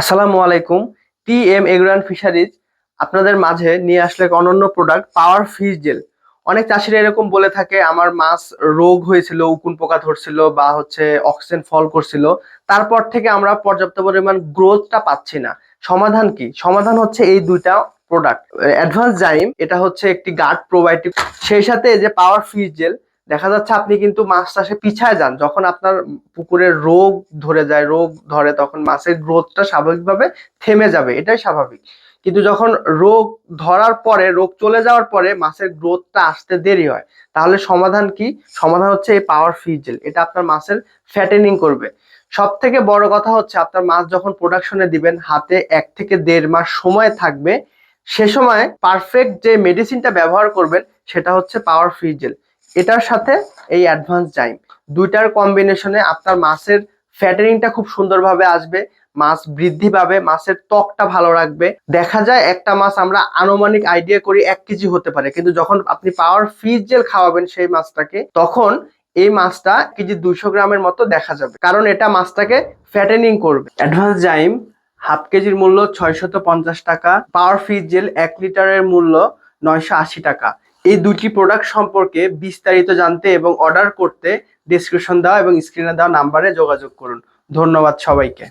আসসালামু আলাইকুম। T M এগ্রান fisheries আপনাদের মাঝে নিয়ে আসলে অনন্য প্রোডাক্ট পাওয়ার ফিশ জেল। অনেক চাষিরা এরকম বলে থাকে, আমার মাছ রোগ হয়েছিল, উকুন পোকা ধরছিল বা হচ্ছে অক্সিজেন ফল করছিল। তারপর থেকে আমরা পর্যাপ্ত পরিমাণ গ্রোথটা পাচ্ছি না। সমাধান কি? সমাধান হচ্ছে এই দুইটা প্রোডাক্ট অ্যাডভান্স জাইম এটা হচ্ছে একটি গার্ড প্রোবায়োটিক সেই সাথে যে পাওয়ার ফিশ জেল দেখা যাচ্ছে আপনি কিন্তু মাছ চাষে পিছায় যান। যখন আপনার পুকুরে রোগ ধরে যায়, রোগ ধরে তখন মাছের গ্রোথটা স্বাভাবিকভাবে থেমে যাবে, এটাই স্বাভাবিক। কিন্তু যখন রোগ ধরার পরে, রোগ চলে যাওয়ার পরে মাছের গ্রোথটা আসতে দেরি হয়, তাহলে সমাধান কি? সমাধান হচ্ছে এই পাওয়ার ফিজেল এটা আপনার মাছের ফ্যাটেনিং করবে। সব থেকে বড় কথা হচ্ছে আপনার মাছ যখন প্রোডাকশনে দিবেন, হাতে এক থেকে দেড় মাস সময় থাকবে, সে সময় পারফেক্ট যে মেডিসিনটা ব্যবহার করবেন, সেটা হচ্ছে পাওয়ার ফিজেল এটার সাথে এই অ্যাডভান্স জাইম দুইটার কম্বিনেশনে আপনার মাছের ফ্যাটারিংটা খুব সুন্দরভাবে আসবে, মাছ বৃদ্ধি পাবে, মাছের ত্বকটা ভালো রাখবে। দেখা যায় একটা মাছ আমরা আনুমানিক আইডিয়া করি এক কেজি হতে পারে, কিন্তু যখন আপনি পাওয়ার ফিজ জেল খাওয়াবেন সেই মাছটাকে, তখন এই মাছটা কেজি দুইশো গ্রামের মতো দেখা যাবে, কারণ এটা মাছটাকে ফ্যাটেনিং করবে। অ্যাডভান্স জাইম হাফ কেজির মূল্য ছয়শত পঞ্চাশ টাকা পাওয়ার ফিজ জেল এক লিটারের মূল্য নয়শো আশি টাকা। এই দুটি প্রোডাক্ট সম্পর্কে বিস্তারিত জানতে এবং অর্ডার করতে ডিসক্রিপশন দেওয়া এবং স্ক্রিনে দেওয়া নাম্বারে যোগাযোগ করুন। ধন্যবাদ সবাইকে।